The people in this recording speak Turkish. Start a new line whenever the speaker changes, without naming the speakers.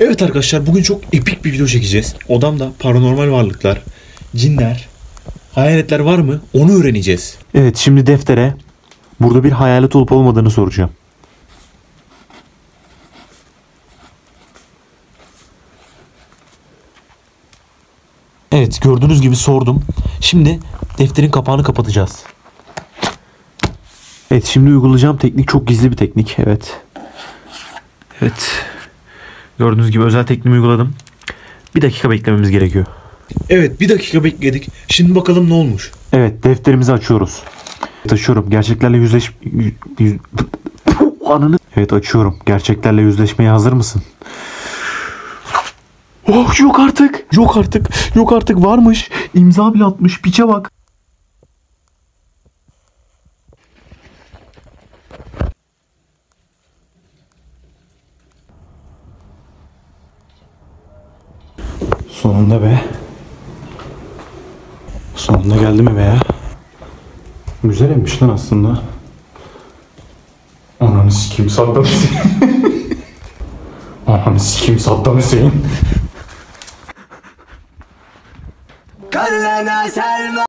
Evet arkadaşlar bugün çok epik bir video çekeceğiz. Odamda paranormal varlıklar, cinler, hayaletler var mı onu öğreneceğiz.
Evet şimdi deftere burada bir hayalet olup olmadığını soracağım. Evet gördüğünüz gibi sordum. Şimdi defterin kapağını kapatacağız. Evet şimdi uygulayacağım teknik çok gizli bir teknik. Evet. Evet. Gördüğünüz gibi özel tekniğimi uyguladım. Bir dakika beklememiz gerekiyor.
Evet bir dakika bekledik. Şimdi bakalım ne olmuş.
Evet defterimizi açıyoruz. Evet, açıyorum. Gerçeklerle yüzleş... Yüz... Ananı... Evet açıyorum. Gerçeklerle yüzleşmeye hazır mısın? Oh yok artık. Yok artık. Yok artık varmış. İmza bile atmış. Piçe bak. Sonunda be. Sonunda geldi mi be ya? Güzel evmiş lan aslında. Ananı sikeyim Saddam Hüseyin. Ananı sikeyim Saddam Hüseyin.
Kallena Selma